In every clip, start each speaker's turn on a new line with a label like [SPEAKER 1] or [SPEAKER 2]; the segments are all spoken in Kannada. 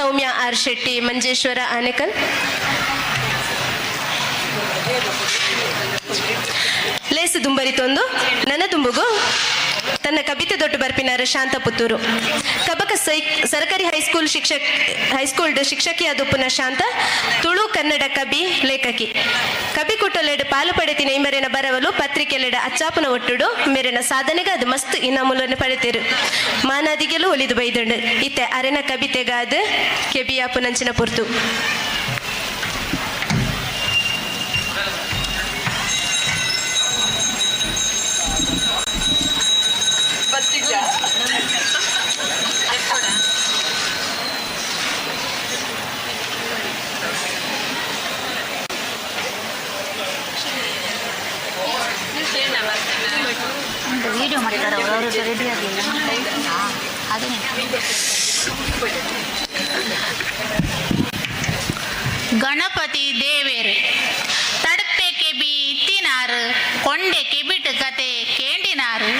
[SPEAKER 1] ಸೌಮ್ಯ ಆರ್ ಶೆಟ್ಟಿ ಮಂಜೇಶ್ವರ ಆನೇಕಲ್. ಲೇಸು ದುಂಬರಿತೊಂದು ನನ್ನ ತುಂಬುಗು ತನ್ನ ಕವಿತೆ ದೊಡ್ಡ ಬರ್ಪಿನಾರ ಶಾಂತ ಪುತ್ತೂರು. ಕಬಕ ಸರ್ಕಾರಿ ಹೈಸ್ಕೂಲ್ ಶಿಕ್ಷಕ ಹೈಸ್ಕೂಲ್ ಶಿಕ್ಷಕಿಯಾದ ಉಪ್ಪುನ ಶಾಂತ ತುಳು ಕನ್ನಡ ಕಬಿ ಲೇಖಕಿ. ಕಬಿ ಕುಟ್ಟಲೆಡ್ ಪಾಲು ಪಡೆತಿನ ಇಮರೆನ ಬರವಲು ಪತ್ರಿಕೆಲೆಡ ಅಚ್ಚಾಪನ ಒಟ್ಟುಡು ಮೇರೆನ ಸಾಧನೆಗೆ ಅದು ಮಸ್ತ್ ಇನಾಮೂಲನೆ ಪಡೆತಿರು ಮಾನಾದಿಗೆಲು ಒಲಿದು ಬೈದಂಡು. ಇತ್ತೆ ಅರೆನ ಕವಿತೆಗಾದ ಕೆಬಿಯಾಪು ನಂಚಿನ ಪುರ್ತು
[SPEAKER 2] ಒಂದು ವಿಡಿಯೋ ಮಾಡಿದ್ದಾರೆ ಅವರು ಅವರು ರೆಡಿ ಆಗಲಿಲ್ಲ ಹಾಂ ಅದೇ ಗಣಪತಿ ದೇವೇರು ತಡಪೆ ಕೆಬಿ ಇತ್ತಿನಾರು ಕೊಂಡೆ ಕೆಬಿಟ್ ಕತೆ ಕೇಂಡಿನಾರು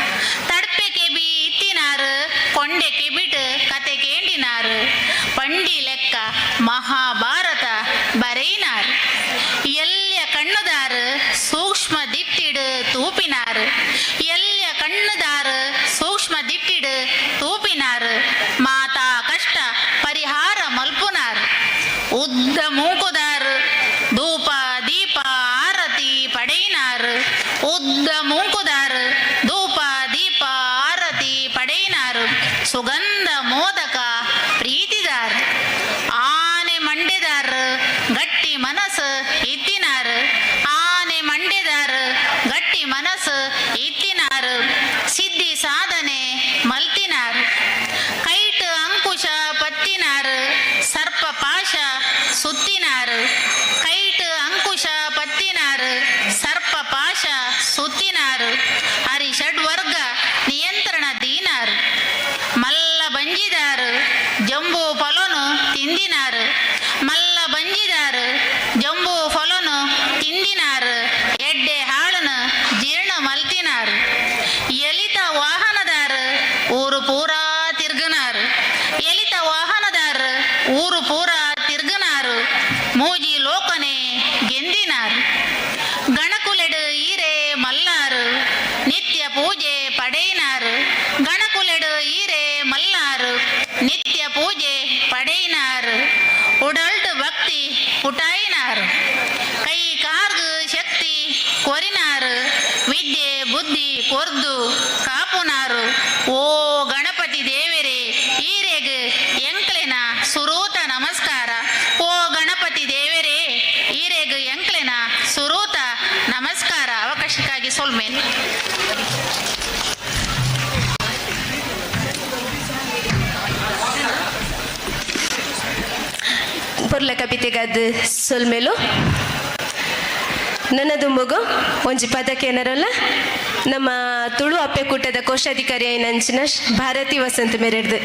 [SPEAKER 2] ತಡಪೆ ಕೆಬಿ ಇತ್ತಿನಾರು ಕೊಂಡೆ ಕೆಬಿಟ್ ಕತೆ ಕೇಂಡಿನಾರು ಪಂಡಿ ಲೆಕ್ಕ ಮಹಾಭಾರತ ಎಲ್ಯ ಕಣ್ಣುದಾರು? ಸೂಕ್ಷ್ಮ ದಿಟ್ಟಿಡು, ತೂಪಿನಾರು. ಮಾತಾ ಕಷ್ಟ, ಪರಿಹಾರ ಮಲ್ಪುನಾರು. ಉದ್ದ ಮೂಕುದಾರು. ಧೂಪ, ದೀಪ, ಆರತಿ ಪಡೆಯಿನಾರು. ಉದ್ದ ಮೂಕುದಾರು. ಧೂಪ, ದೀಪ, ಆರತಿ ಪಡೆಯಿನಾರು. ಸುಗಂಧ ಮೋದಕ ಪ್ರೀತಿದಾರ್. ಆನೆ ಮಂಡೆದಾರ್. ಗಟ್ಟಿ ಮನಸ್ಸು ಇತ್ತಿನಾರು ಆನೆ ಮಂಡೆದಾರ್ ಮನಸ್ಸು ಇತ್ತಿನಾರು, ಸಿದ್ಧಿ ಸಾಧನೆ ಮಲ್ತಿನಾರು. ಕೈಟ್ ಅಂಕುಶ ಪತ್ತಿನಾರು, ಸರ್ಪ ಪಾಶ ಸುತ್ತಿನಾರು. ಕೈಟ್ ಅಂಕುಶ ಪತ್ತಿನಾರು, ಸರ್ಪ ಪಾಶ ಸುತ್ತಿನಾರು. ಹರಿ ಷಡ್ವರ್ಗ ನಿಯಂತ್ರಣ ದೀನಾರು. ಮಲ್ಲ ಬಂಜಿದಾರು, ಜಂಬು ಫಲನು ತಿಂದಿನಾರು. ಮಲ್ಲ ಬಂಜಿದಾರು, ಜಂಬೂ ಫಲನು ತಿಂದಿನಾರು ಎಡ್ಡೆ ಹಾಳನು ಜೀರ್ಣ ಮಲ್ತಿನಾರು ಎಲಿತ ವಾಹನದಾರು ಊರು ಪೂರಾ ತಿರ್ಗನಾರು. ಎಲಿತ ವಾಹನದಾರು, ಊರು ಪೂರ ತಿರ್ಗನಾರು. ಮೂಜಿ ಲೋಕನೆ ಗೆಂದಿನಾರು. ಗಣಕುಲೆಡು ಈರೆ ಮಲ್ಲಾರು. ನಿತ್ಯ ಪೂಜೆ ಪಡೆಯಿನಾರು. ಗಣಕುಲೆಡು ಈರೆ ಮಲ್ಲಾರು. ನಿತ್ಯ ಪೂಜೆ ಪಡೆಯಿನಾರು. ಉಡಲ್ಟು ಭಕ್ತಿ ಪುಟಾಯಿನಾರು. ಕೈ ಕಾರ್ಗು ಶಕ್ತಿ ಕೊರಿನಾರು. ವಿದ್ಯೆ ಬುದ್ಧಿ ಕೊರ್ದು ಕಾಪುನಾರು ಸೊಲ್ಮೇಲ್
[SPEAKER 1] ಪೊರ್ಲ ಕವಿತೆಗಾದ ಸೊಲ್ಮೇಲು ನನ್ನ ದುಂಬುಗು ಒಂಜಿ ಪದಕ್ಕೆ ಏನರಲ್ಲ ನಮ್ಮ ತುಳು ಅಪ್ಪೆ ಕೂಟದ ಕೋಶಾಧಿಕಾರಿ ಐನಂಚಿನ ಭಾರತಿ ವಸಂತ ಮೆರೆಡ್ದು